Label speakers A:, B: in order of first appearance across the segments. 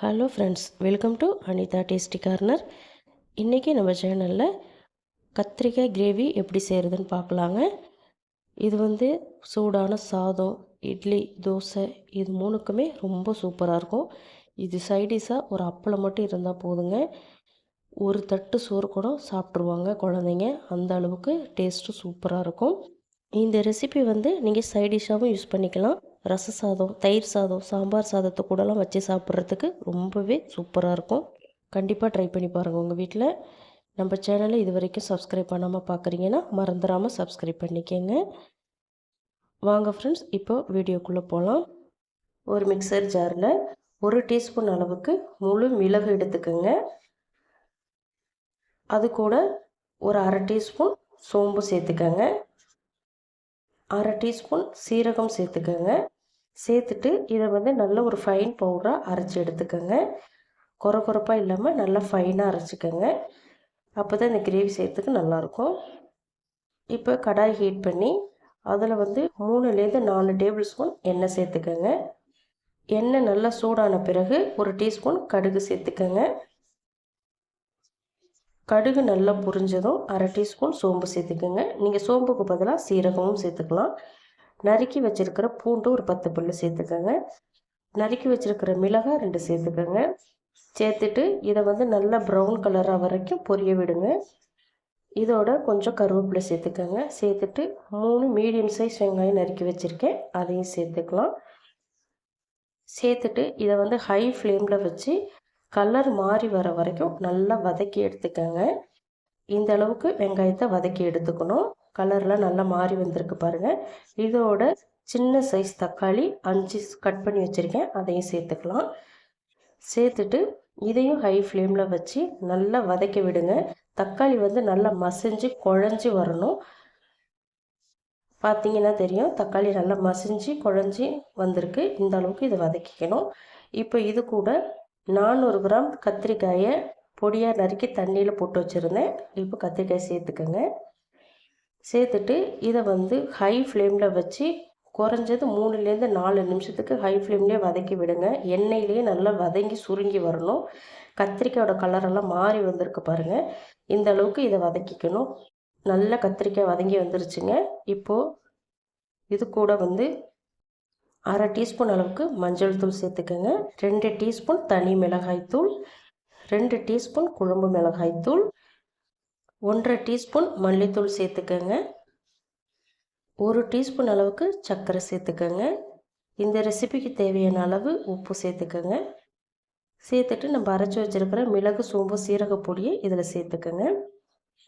A: Hello friends welcome to Anitha tasty corner இன்றைக்கி நம்ம சேனலில் கத்திரிக்காய் கிரேவி எப்படி செய்கிறதுன்னு பார்க்கலாங்க. இது வந்து சூடான சாதம் இட்லி தோசை இது மூணுக்குமே ரொம்ப சூப்பராக இருக்கும். இது சைடிஷாக ஒரு அப்பளம் மட்டும் இருந்தால் போதுங்க. ஒரு தட்டு சோறு கூட சாப்பிட்ருவாங்க குழந்தைங்க. அந்த அளவுக்கு டேஸ்ட்டு சூப்பராக இருக்கும். இந்த ரெசிபி வந்து நீங்கள் சைடிஷாகவும் யூஸ் பண்ணிக்கலாம். ரச சாதம் தயிர் சாதம் சாம்பார் சாதத்தை கூடலாம் வச்சு சாப்பிட்றதுக்கு ரொம்பவே சூப்பராக இருக்கும். கண்டிப்பாக ட்ரை பண்ணி பாருங்கள் உங்கள் வீட்டில் நம்ம சேனலை இது வரைக்கும் சப்ஸ்கிரைப் பண்ணாமல் பார்க்குறீங்கன்னா மறந்துடாமல் சப்ஸ்கிரைப் பண்ணிக்கோங்க. வாங்க ஃப்ரெண்ட்ஸ் இப்போ வீடியோக்குள்ளே போகலாம் ஒரு மிக்சர் ஜாரில் ஒரு டீஸ்பூன் அளவுக்கு முழு மிளகு எடுத்துக்கோங்க. அது கூட ஒரு அரை டீஸ்பூன் சோம்பு சேர்த்துக்கோங்க. அரை டீஸ்பூன் சீரகம் சேர்த்துக்கோங்க. சேர்த்துட்டு இதை வந்து நல்ல ஒரு ஃபைன் பவுடராக அரைச்சி எடுத்துக்கோங்க. குறை குறைப்பாக இல்லாமல் நல்லா ஃபைனாக அரைச்சிக்கோங்க. அப்போ தான் இந்த கிரேவி செய்கிறதுக்கு நல்லாயிருக்கும். இப்போ கடாய் ஹீட் பண்ணி அதில் வந்து மூணுலேருந்து நாலு டேபிள் ஸ்பூன் எண்ணெய் சேர்த்துக்கோங்க. எண்ணெய் நல்லா சூடான பிறகு ஒரு டீஸ்பூன் கடுகு சேர்த்துக்கோங்க. கடுகு நல்லா புரிஞ்சதும் அரை டீஸ்பூன் சோம்பு சேர்த்துக்கோங்க. நீங்கள் சோம்புக்கு பதிலாக சீரகமும் சேர்த்துக்கலாம். நறுக்கி வச்சுருக்கிற பூண்டு ஒரு பத்து பல்லு சேர்த்துக்கோங்க. நறுக்கி வச்சுருக்கிற மிளகாய் ரெண்டு சேர்த்துக்கோங்க. சேர்த்துட்டு இதை வந்து நல்லா ப்ரௌன் கலராக வரைக்கும் பொரிய விடுங்க. இதோட கொஞ்சம் கருவேப்பிலை சேர்த்துக்கோங்க. சேர்த்துட்டு மூணு மீடியம் சைஸ் வெங்காயம் நறுக்கி வச்சுருக்கேன். அதையும் சேர்த்துக்கலாம். சேர்த்துட்டு இதை வந்து ஹை ஃப்ளேமில் வச்சு கலர் மாறி வர வரைக்கும் நல்லா வதக்கி எடுத்துக்கோங்க. இந்த அளவுக்கு வெங்காயத்தை வதக்கி எடுத்துக்கணும். கலர்லாம் நல்லா மாறி வந்திருக்கு பாருங்கள் இதோட சின்ன சைஸ் தக்காளி அஞ்சு கட் பண்ணி வச்சுருக்கேன். அதையும் சேர்த்துக்கலாம். சேர்த்துட்டு இதையும் ஹை ஃப்ளேமில் வச்சு நல்லா வதக்கி விடுங்க. தக்காளி வந்து நல்லா மசிஞ்சு குழஞ்சி வரணும். பார்த்தீங்கன்னா தெரியும் தக்காளி நல்லா மசிஞ்சு குழஞ்சி வந்திருக்கு. இந்த அளவுக்கு இதை வதக்கிக்கணும். இப்போ இது கூட நானூறு கிராம் கத்திரிக்காயை பொடியாக நறுக்கி தண்ணியில் போட்டு வச்சுருந்தேன். இப்போ கத்திரிக்காய் சேர்த்துக்கோங்க. சேர்த்துட்டு இதை வந்து ஹை ஃப்ளேமில் வச்சு குறைஞ்சது மூணுலேருந்து நாலு நிமிஷத்துக்கு ஹை ஃப்ளேம்லேயே வதக்கி விடுங்க. எண்ணெயிலேயே நல்லா வதங்கி சுருங்கி வரணும். கத்திரிக்காயோட கலரெல்லாம் மாறி வந்திருக்கு பாருங்கள் இந்த அளவுக்கு இதை வதக்கிக்கணும். நல்ல கத்திரிக்காய் வதங்கி வந்துருச்சுங்க. இப்போது இது கூட வந்து அரை டீஸ்பூன் அளவுக்கு மஞ்சள் தூள் சேர்த்துக்கோங்க. ரெண்டு டீஸ்பூன் தனி மிளகாய் தூள் ரெண்டு டீஸ்பூன் குழம்பு மிளகாய் தூள் ஒன்றரை டீஸ்பூன் மல்லித்தூள் சேர்த்துக்கோங்க. ஒரு டீஸ்பூன் அளவுக்கு சர்க்கரை சேர்த்துக்கோங்க. இந்த ரெசிபிக்கு தேவையான அளவு உப்பு சேர்த்துக்கோங்க. சேர்த்துட்டு நம்ம அரைச்சி வச்சுருக்கிற மிளகு சோம்பு சீரக பொடியை இதில் சேர்த்துக்கோங்க.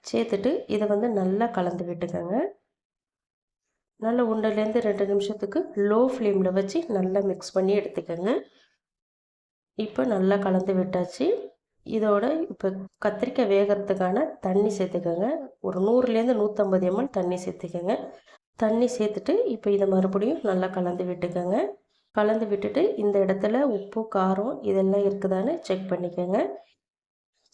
A: சேர்த்துட்டு இதை வந்து நல்லா கலந்து விட்டுக்கோங்க. நல்லா உண்டையிலேருந்து ரெண்டு நிமிஷத்துக்கு லோ ஃப்ளேமில் வச்சு நல்லா மிக்ஸ் பண்ணி எடுத்துக்கோங்க. இப்போ நல்லா கலந்து விட்டாச்சு. இதோட இப்போ கத்திரிக்காய் வேகிறதுக்கான தண்ணி சேர்த்துக்கோங்க. ஒரு நூறுலேருந்து நூற்றம்பது எம்எல் தண்ணி சேர்த்துக்கோங்க. தண்ணி சேர்த்துட்டு இப்போ இதை மறுபடியும் நல்லா கலந்து விட்டுக்கோங்க. கலந்து விட்டுட்டு இந்த இடத்துல உப்பு காரம் இதெல்லாம் இருக்குதான்னு செக் பண்ணிக்கோங்க.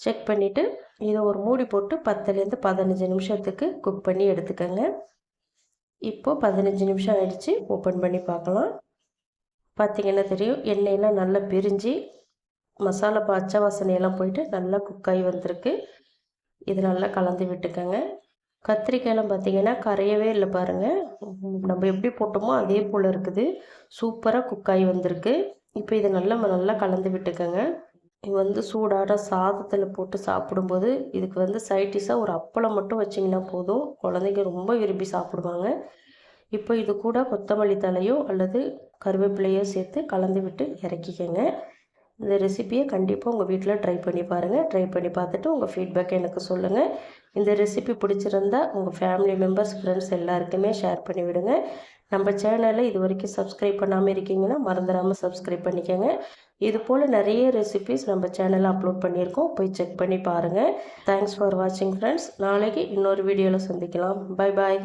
A: செக் பண்ணிவிட்டு இதை ஒரு மூடி போட்டு பத்துலேருந்து பதினஞ்சு நிமிஷத்துக்கு குக் பண்ணி எடுத்துக்கோங்க. இப்போது பதினஞ்சு நிமிஷம் ஆகிடுச்சு ஓப்பன் பண்ணி பார்க்கலாம். பார்த்திங்கன்னா தெரியும் எண்ணெயெல்லாம் நல்லா பிரிஞ்சு மசாலா பச்சை வாசனையெல்லாம் போயிட்டு நல்லா குக்காகி வந்திருக்கு. இது நல்லா கலந்து விட்டுக்கோங்க. கத்திரிக்காயெல்லாம் பார்த்தீங்கன்னா கரையவே இல்லை பாருங்கள் நம்ம எப்படி போட்டோமோ அதே போல் இருக்குது. சூப்பராக குக்காகி வந்திருக்கு. இப்போ இதை நல்லா நல்லா கலந்து விட்டுக்கோங்க. இது வந்து சூடான சாதத்தில் போட்டு சாப்பிடும்போது இதுக்கு வந்து சைட்டிஸாக ஒரு அப்பளம் மட்டும் வச்சிங்கன்னா போதும். குழந்தைங்க ரொம்ப விரும்பி சாப்பிடுவாங்க. இப்போ இது கூட கொத்தமல்லி தலையோ அல்லது கருவேப்பிலையோ சேர்த்து கலந்து விட்டு இறக்கிக்கங்க. இந்த ரெசிப்பியை கண்டிப்பாக உங்கள் வீட்டில் ட்ரை பண்ணி பாருங்கள் ட்ரை பண்ணி பார்த்துட்டு உங்கள் ஃபீட்பேக்கை எனக்கு சொல்லுங்கள் இந்த ரெசிபி பிடிச்சிருந்தா உங்கள் ஃபேமிலி மெம்பர்ஸ் ஃப்ரெண்ட்ஸ் எல்லாருக்குமே ஷேர் பண்ணி விடுங்க. நம்ம சேனலில் இது வரைக்கும் சப்ஸ்கிரைப் பண்ணாமல் இருக்கீங்கன்னா மறந்துடாமல் சப்ஸ்கிரைப் பண்ணிக்கோங்க. இது போல் நிறைய ரெசிபிஸ் நம்ம சேனலில் அப்லோட் பண்ணியிருக்கோம். போய் செக் பண்ணி பாருங்கள் தேங்க்ஸ் ஃபார் வாட்சிங் ஃப்ரெண்ட்ஸ் நாளைக்கு இன்னொரு வீடியோவில் சந்திக்கலாம். Bye bye